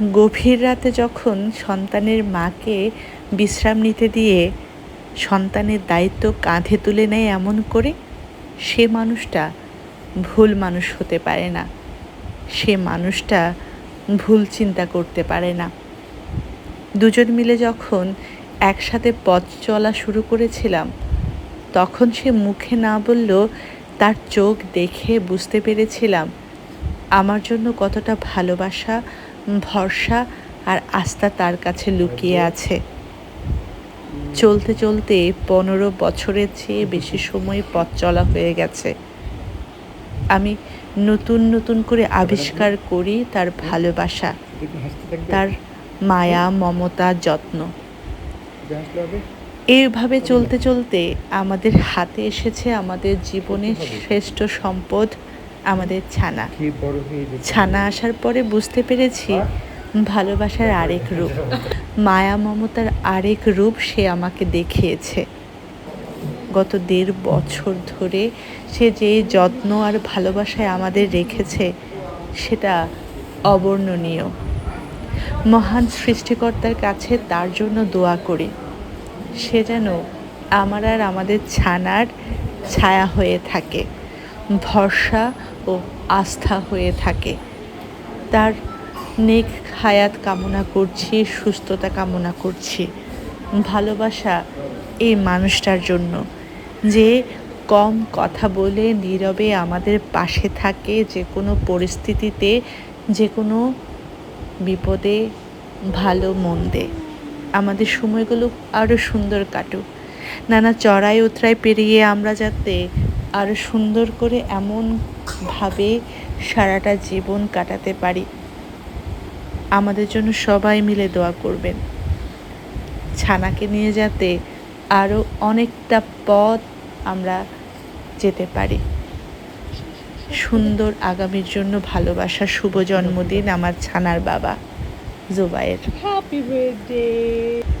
গভীর রাতে যখন সন্তানের মাকে বিশ্রাম নিতে দিয়ে সন্তানের দায়িত্ব কাঁধে তুলে নেয় এমন করে, সে মানুষটা ভুল মানুষ হতে পারে না। সে মানুষটা ভুল চিন্তা করতে পারে না। দুজন মিলে যখন একসাথে পথ চলা শুরু করেছিলাম, তখন সে মুখে না বললেও তার চোখ দেখে বুঝতে পেরেছিলাম, আমার জন্য কতটা ভালোবাসা ভরসা আর আস্থা তার কাছে লুকিয়ে আছে। চলতে চলতে পনেরো বছরের চেয়ে বেশি সময় পথ চলা হয়ে গেছে। আমি নতুন নতুন করে আবিষ্কার করি তার ভালোবাসা, তার মায়া, মমতা, যত্ন। এইভাবে চলতে চলতে আমাদের হাতে এসেছে আমাদের জীবনের শ্রেষ্ঠ সম্পদ আমাদের ছানা। ছানা আসার পরে বুঝতে পেরেছি ভালোবাসার আরেক রূপ। মায়া মমতার আরেক রূপ সে আমাকে দেখিয়েছে। গত দেড় বছর ধরে সে যে যত্ন আর ভালোবাসায় আমাদের রেখেছে সেটা অবর্ণনীয়। মহান সৃষ্টিকর্তার কাছে তার জন্য দোয়া করি। সে যেন আমার আর আমাদের ছানার ছায়া হয়ে থাকে। ভরসা ও আস্থা হয়ে থাকে। তার নেক হায়াত কামনা করছি, সুস্থতা কামনা করছি। ভালোবাসা এই মানুষটার জন্য। যে কম কথা বলে নীরবে আমাদের পাশে থাকে যে কোনো পরিস্থিতিতে যে কোনো বিপদে, ভালো মন্দে। আমাদের সময়গুলো আরও সুন্দর কাটুক। নানা চড়াই উতরাই পেরিয়ে আমরা যাতে আরও সুন্দর করে এমনভাবে সারাটা জীবন কাটাতে পারি। আমাদের জন্য সবাই মিলে দোয়া করবেন। ছানাকে নিয়ে যাতে আরও অনেকটা পথ আমরা যেতে পারি। সুন্দর আগামীর জন্য ভালোবাসা, শুভ জন্মদিন আমার ছানার বাবা জুবাইয়ের Happy birthday!